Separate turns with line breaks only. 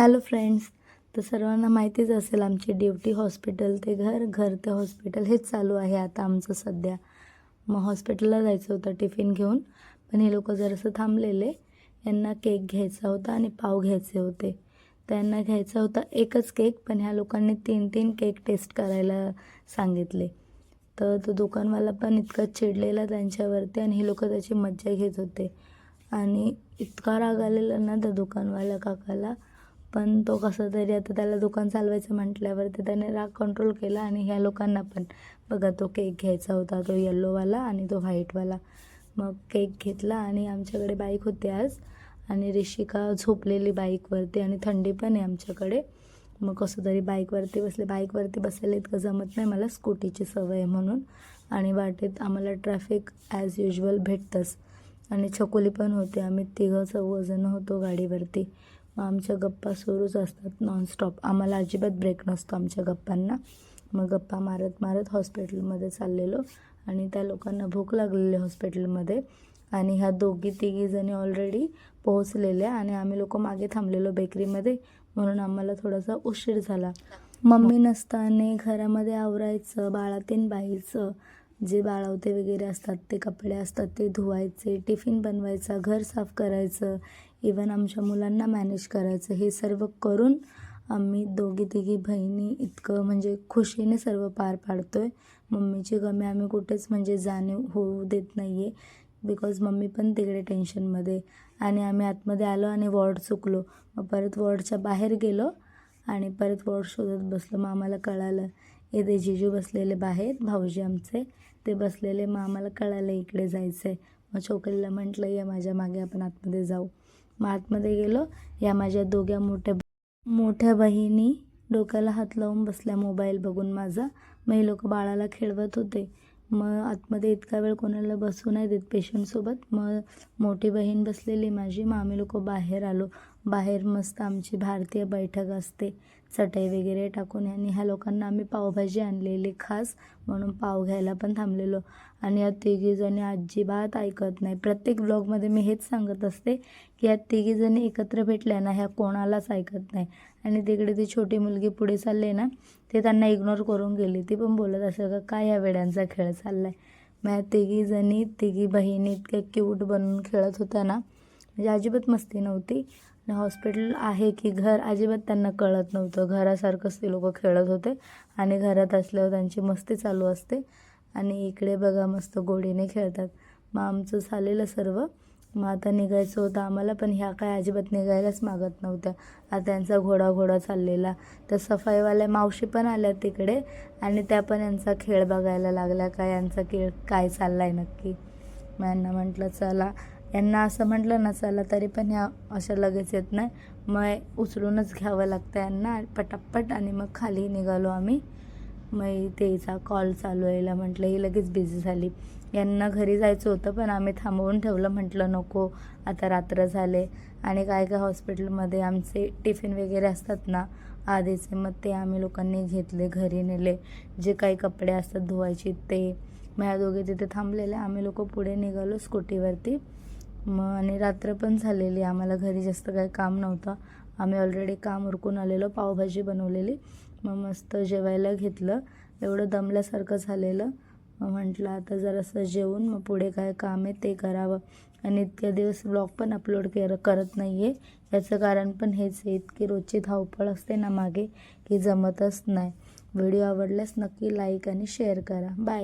Hello friends तर सर्वांना माहितीच असेल आमची ड्युटी हॉस्पिटल ते घर घर ते हॉस्पिटल हेच चालू आहे आता आमचं सध्या. मग हॉस्पिटलला जायचं होतं टिफिन घेऊन पण हे लोक जरासं थांबलेले यांना केक घ्यायचा होता आणि पाव घ्यायचे होते. त्यांना घ्यायचा होता एकच केक पण ह्या लोकांनी तीन तीन केक टेस्ट करायला सांगितले. तर तो दुकानवाला पण इतका चिडलेला त्यांच्यावरती आणि हे लोक त्याची मज्जा घेत होते. आणि इतका राग आलेला ना त्या दुकानवाल्या काकाला पण तो कसं तरी आता त्याला दुकान चालवायचं म्हटल्यावरती त्याने राग कंट्रोल केला आणि ह्या लोकांना पण. बघा तो केक घ्यायचा होता तो येल्लोवाला आणि तो व्हाईटवाला मग केक घेतला आणि आमच्याकडे बाईक होती आज आणि ऋषिका झोपलेली बाईकवरती आणि थंडी पण आहे आमच्याकडे. मग कसं तरी बाईकवरती बसले बाईकवरती बसायला इतकं जमत नाही मला स्कूटीची सवय आहे म्हणून. आणि वाटेत आम्हाला ट्रॅफिक ॲज युजल भेटतंच. आणि छकोली पण होते आम्ही तिघं चौघजणं होतो गाडीवरती. मग आमच्या गप्पा सुरूच असतात नॉनस्टॉप आम्हाला अजिबात ब्रेक नसतो आमच्या गप्पांना. मग गप्पा मारत मारत हॉस्पिटलमध्ये चाललेलो आणि त्या लोकांना भूक लागलेली हॉस्पिटलमध्ये आणि ह्या दोघी तिघी जणी ऑलरेडी पोहोचलेल्या आणि आम्ही लोक मागे थांबलेलो बेकरीमध्ये म्हणून आम्हाला थोडासा उशीर झाला. मम्मी नसताना घरामध्ये आवरायचं बाळातीन बाईचं. जे बाळवते वगैरे असतात ते कपडे असतात ते धुवायचे टिफिन बनवायचा घर साफ करायचं. इवन आमच्या मुलांना मॅनेज करायचं. हे सर्व करून आम्ही दोघी तिघी बहिणी इतकं म्हणजे खुशीने सर्व पार पाडतो आहे मम्मीची कमी आम्ही कुठेच म्हणजे जाणीव होऊ देत नाही आहे बिकॉज मम्मी पण तिकडे टेन्शनमध्ये आणि आम्ही आतमध्ये आलो आणि वॉर्ड चुकलो. मग परत वॉर्डच्या बाहेर गेलो आणि परत वॉर्ड शोधत बसलो. मग आम्हाला कळालं येते जिजू बसलेले बाहेर भाऊजी आमचे. ते बसलेले मग आम्हाला कळालं इकडे जायचं आहे मग छोकरीला म्हटलं ये माझ्या मागे आपण आतमध्ये जाऊ. मग आतमध्ये गेलो. या माझ्या दोघ्या मोठ्या मोठ्या बहिणी डोक्याला हात लावून बसल्या मोबाईल बघून माझा. मग हे लोक बाळाला खेळवत होते. मग आतमध्ये इतका वेळ कोणाला बसू नाही देत पेशंटसोबत. मग मोठी बहीण बसलेली माझी. मग आम्ही लोक बाहेर आलो. बाहेर मस्त आमची भारतीय बैठक असते. चटई वगैरे टाकून आणि ह्या लोकांना आम्ही पावभाजी आणलेली खास म्हणून पाव घ्यायला पण थांबलेलो. आणि या तिघीजणी अजिबात ऐकत नाही. प्रत्येक ब्लॉगमध्ये मी हेच सांगत असते की या तिघीजणी एकत्र भेटल्या ना ह्या कोणालाच ऐकत नाही. आणि तिकडे ती छोटी मुलगी पुढे चालली ना ते त्यांना इग्नोर करून गेली. ती पण बोलत असेल का काय ह्या वेड्यांचा खेळ चालला आहे मग या तिघीजणी तिघी बहिणी इतक्या क्यूट बनून खेळत होत्या ना म्हणजे अजिबात मस्ती नव्हती. हॉस्पिटल आहे की घर अजिबात त्यांना कळत नव्हतं. घरासारखंच ते लोक खेळत होते आणि घरात असल्यावर त्यांची मस्ती चालू असते. आणि इकडे बघा मस्त गोडीने खेळतात. मग आमचं झालेलं सर्व. मग आता निघायचं होतं आम्हाला पण ह्या काय अजिबात निघायलाच मागत नव्हत्या. आता त्यांचा घोडा घोडा चाललेला. तर सफाईवाल्या मावशी पण आल्या तिकडे आणि त्या पण यांचा खेळ बघायला लागल्या का यांचा खेळ काय चालला आहे नक्की. मग यांना म्हटलं चला यांना असं म्हटलं ना चला तरी पण ह्या अशा लगेच येत नाही. मग उचलूनच घ्यावं लागतं यांना पटापट आणि मग खाली निघालो आम्ही. मग तेचा कॉल चालू यायला म्हटलं ही लगेच बिझी झाली. यांना घरी जायचं होतं पण आम्ही थांबवून ठेवलं म्हटलं नको आता रात्र झाले. आणि काय काय हॉस्पिटलमध्ये आमचे टिफिन वगैरे असतात ना आधीचे मग ते आम्ही लोकांनी घेतले घरी नेले. जे काही कपडे असतात धुवायचे ते. मग ह्या दोघे तिथे थांबलेले आम्ही लोक पुढे निघालो स्कूटीवरती. मग आणि रात्र पण झालेली. आम्हाला घरी जास्त काही काम नव्हतं. आम्ही ऑलरेडी काम उरकून आलेलो पावभाजी बनवलेली. मग मस्त जेवायला घेतलं. एवढं दमल्यासारखं झालेलं. मग म्हटलं आता जरासं जेवून मग पुढे काय काम आहे ते करावं. आणि इतक्या दिवस ब्लॉग पण अपलोड कर करत नाही आहे याचं कारण पण हेच आहे इतकी रोजची धावपळ असते ना मागे की जमतच नाही. व्हिडिओ आवडल्यास नक्की लाईक आणि शेअर करा. बाय